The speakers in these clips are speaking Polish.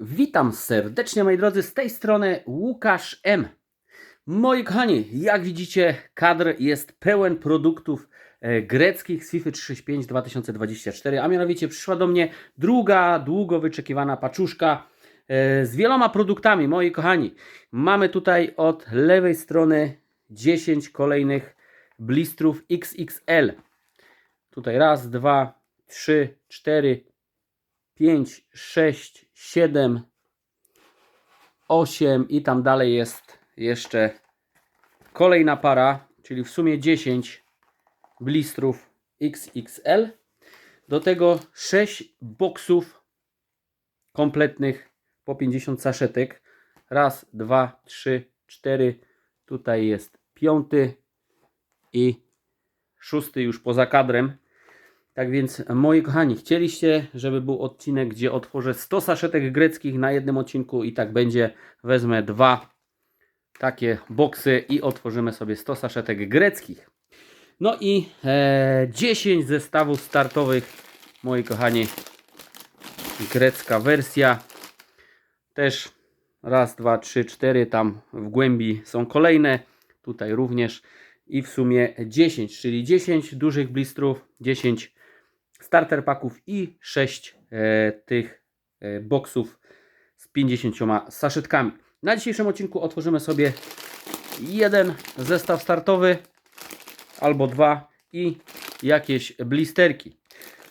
Witam serdecznie moi drodzy, z tej strony Łukasz M. Moi kochani, jak widzicie kadr jest pełen produktów e, greckich z FIFA 365 2024, a mianowicie przyszła do mnie druga, długo wyczekiwana paczuszka e, z wieloma produktami, moi kochani. Mamy tutaj od lewej strony 10 kolejnych blistrów XXL. Tutaj raz, dwa, trzy, cztery, 5, 6, 7, 8 i tam dalej jest jeszcze kolejna para, czyli w sumie 10 blistrów XXL. Do tego 6 boksów kompletnych po 50 saszetek. Raz, dwa, trzy, cztery. Tutaj jest piąty i szósty już poza kadrem. Tak więc, moi kochani, chcieliście, żeby był odcinek, gdzie otworzę 100 saszetek greckich na jednym odcinku i tak będzie. Wezmę dwa takie boksy i otworzymy sobie 100 saszetek greckich. No i e, 10 zestawów startowych, moi kochani, grecka wersja. Też raz, dwa, trzy, cztery, tam w głębi są kolejne, tutaj również. I w sumie 10, czyli 10 dużych blistrów, 10 starter paków i 6 e, tych e, boksów z 50 saszetkami. Na dzisiejszym odcinku otworzymy sobie jeden zestaw startowy albo dwa i jakieś blisterki.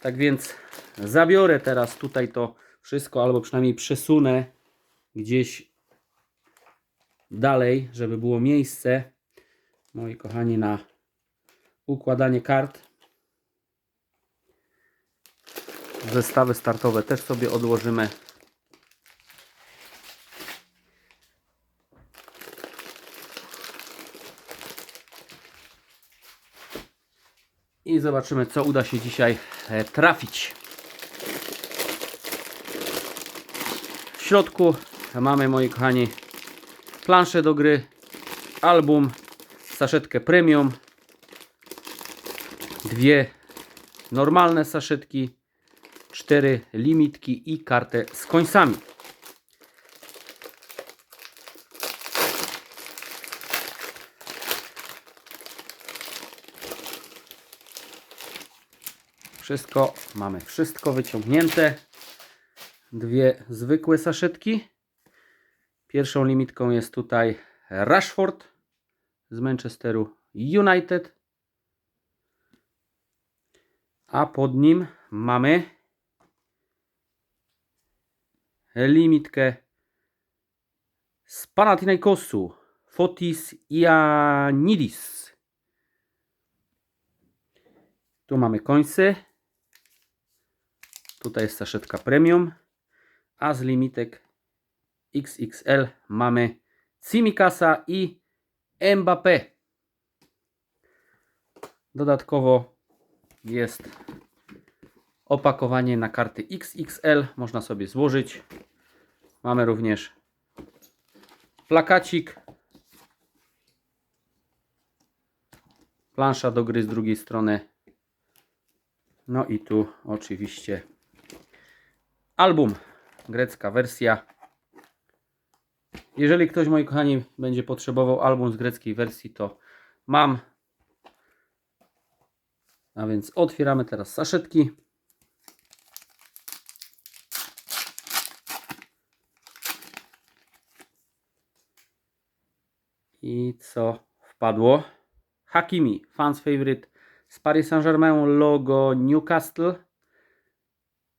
Tak więc zabiorę teraz tutaj to wszystko, albo przynajmniej przesunę gdzieś dalej, żeby było miejsce, moi kochani, na układanie kart. Zestawy startowe też sobie odłożymy. I zobaczymy, co uda się dzisiaj e, trafić. W środku mamy, moi kochani, planszę do gry, album, saszetkę premium, dwie normalne saszetki, cztery limitki i kartę z końcami. Wszystko, mamy wszystko wyciągnięte. Dwie zwykłe saszetki. Pierwszą limitką jest tutaj Rashford z Manchesteru United. A pod nim mamy limitkę z Panathinaikosu Fotis Ianidis. Tu mamy końce. Tutaj jest saszetka premium. A z limitek XXL mamy Simikasa i Mbappé. Dodatkowo jest opakowanie na karty XXL. Można sobie złożyć. Mamy również plakacik. Plansza do gry z drugiej strony. No i tu oczywiście album. Grecka wersja. Jeżeli ktoś, moi kochani, będzie potrzebował album z greckiej wersji, to mam. A więc otwieramy teraz saszetki. I co wpadło? Hakimi, fans favorite z Paris Saint-Germain, logo Newcastle,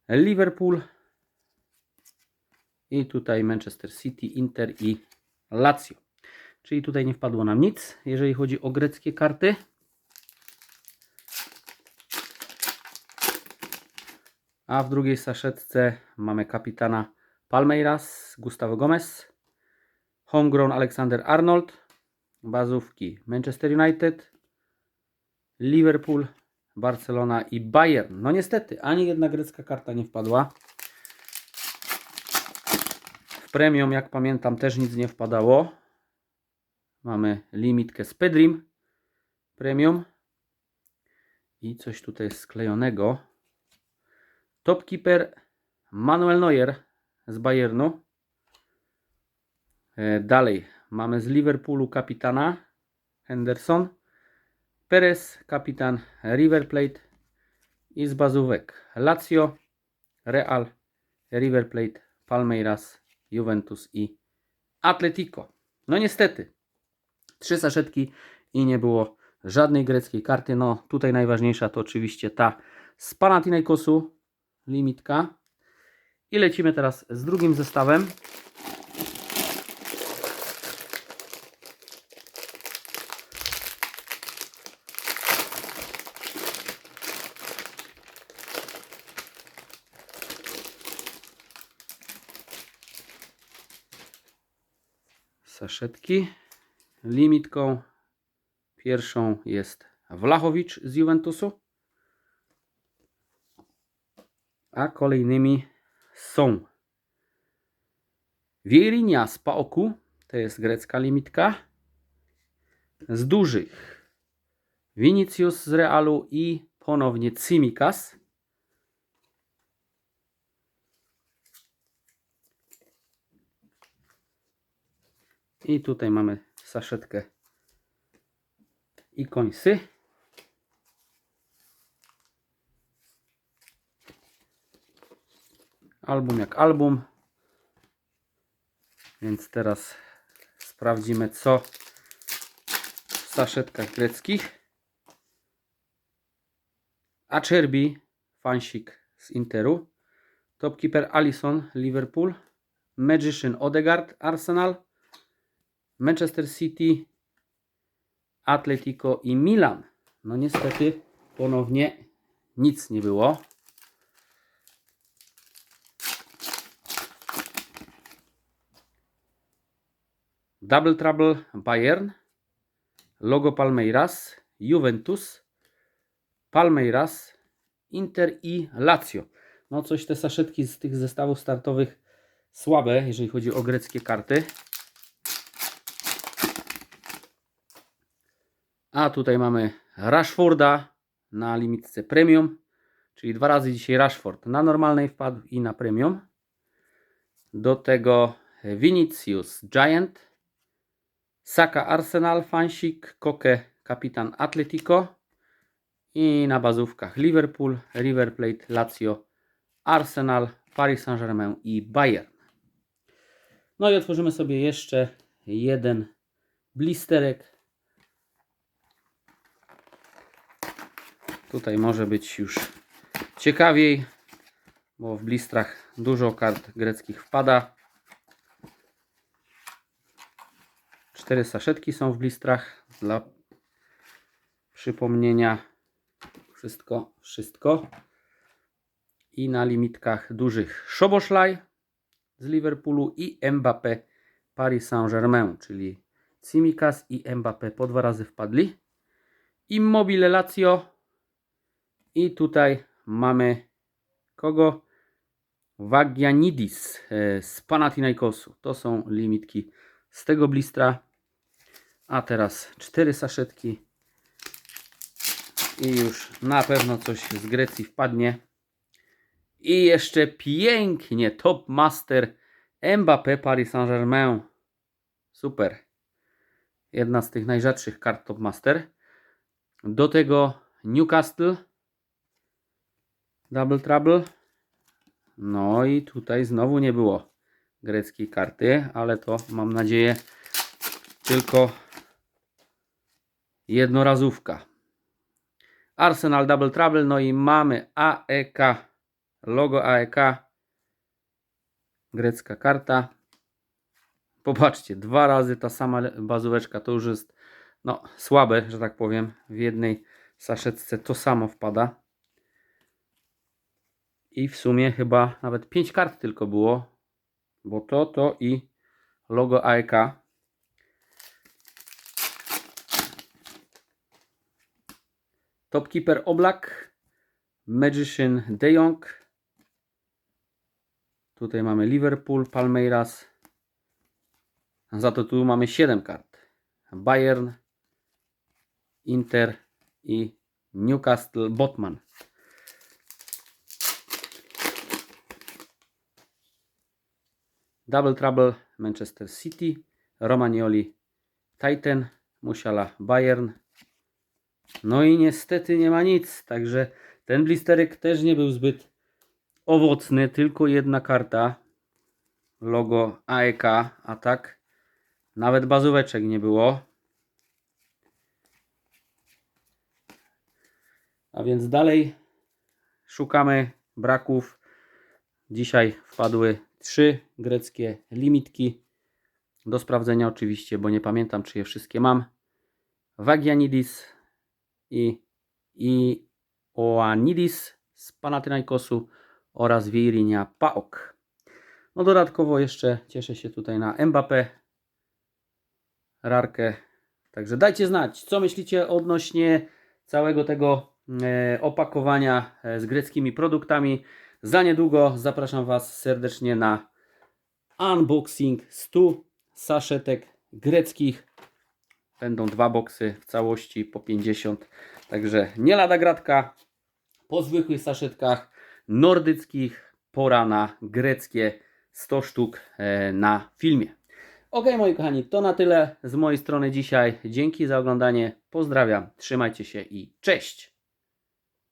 Liverpool i tutaj Manchester City, Inter i Lazio. Czyli tutaj nie wpadło nam nic, jeżeli chodzi o greckie karty. A w drugiej saszetce mamy kapitana Palmeiras, Gustavo Gomez, homegrown Alexander Arnold, bazówki Manchester United, Liverpool, Barcelona i Bayern. No niestety, ani jedna grecka karta nie wpadła. W premium, jak pamiętam, też nic nie wpadało. Mamy limitkę z Pedrim premium i coś tutaj sklejonego. Topkeeper Manuel Neuer z Bayernu. E, Dalej mamy z Liverpoolu kapitana Henderson. Perez, kapitan River Plate. I z bazówek Lazio, Real, River Plate, Palmeiras, Juventus i Atletico. No niestety, trzy saszetki i nie było żadnej greckiej karty. No tutaj najważniejsza to oczywiście ta z Panathinaikosu, limitka. I lecimy teraz z drugim zestawem. Saszetki. Limitką pierwszą jest Wlachowicz z Juventusu. A kolejnymi są Wielinia z Paoku, to jest grecka limitka. Z dużych Vinicius z Realu i ponownie Tsimikas. I tutaj mamy saszetkę i końsy. Album jak album. Więc teraz sprawdzimy co w saszetkach greckich. Acerbi, fansik z Interu. Topkeeper Allison, Liverpool. Magician Odegaard, Arsenal. Manchester City, Atletico i Milan. No niestety ponownie nic nie było. Double Trouble Bayern, logo Palmeiras, Juventus, Palmeiras, Inter i Lazio. No coś te saszetki z tych zestawów startowych słabe, jeżeli chodzi o greckie karty. A tutaj mamy Rashforda na limitce premium, czyli dwa razy dzisiaj Rashford na normalnej wpadł i na premium. Do tego Vinicius Giant, Saka Arsenal, Fansik, Koke Kapitan Atletico i na bazówkach Liverpool, River Plate, Lazio, Arsenal, Paris Saint-Germain i Bayern. No i otworzymy sobie jeszcze jeden blisterek Tutaj może być już ciekawiej, bo w blistrach dużo kart greckich wpada. Cztery saszetki są w blistrach dla przypomnienia. Wszystko, wszystko. I na limitkach dużych Szoboszlaj z Liverpoolu i Mbappé Paris Saint-Germain, czyli Tsimikas i Mbappé po dwa razy wpadli. Immobile Lazio i tutaj mamy kogo? Wagianidis e, z Panathinaikosu. To są limitki z tego blistra. A teraz cztery saszetki. I już na pewno coś z Grecji wpadnie. I jeszcze pięknie Top Master Mbappé Paris Saint-Germain. Super. Jedna z tych najrzadszych kart Top Master. Do tego Newcastle Double Trouble. No i tutaj znowu nie było greckiej karty, ale to mam nadzieję tylko jednorazówka. Arsenal Double Trouble, no i mamy AEK, logo AEK, grecka karta. Popatrzcie, dwa razy ta sama bazóweczka, to już jest no, słabe, że tak powiem. W jednej saszetce to samo wpada. I w sumie chyba nawet 5 kart tylko było. Bo to, to i logo AEK. Topkeeper Oblak. Magician De Jong. Tutaj mamy Liverpool, Palmeiras. Za to tu mamy 7 kart. Bayern, Inter i Newcastle Botman. Double Trouble Manchester City, Romagnoli Titan, Musiala Bayern. No i niestety nie ma nic, także ten blisterek też nie był zbyt owocny, tylko jedna karta, logo AEK, a tak nawet bazóweczek nie było. A więc dalej szukamy braków. Dzisiaj wpadły trzy greckie limitki. Do sprawdzenia oczywiście, bo nie pamiętam czy je wszystkie mam. Vagianidis i, i Oanidis z Panathinaikosu oraz Virinia Paok. No dodatkowo jeszcze cieszę się tutaj na Mbappé, Rarkę. Także dajcie znać, co myślicie odnośnie całego tego e, opakowania e, z greckimi produktami. Za niedługo zapraszam Was serdecznie na unboxing 100 saszetek greckich. Będą dwa boksy w całości po 50. Także nie lada gratka. Po zwykłych saszetkach nordyckich pora na greckie 100 sztuk e, na filmie. Ok, moi kochani, to na tyle z mojej strony dzisiaj. Dzięki za oglądanie. Pozdrawiam, trzymajcie się i cześć!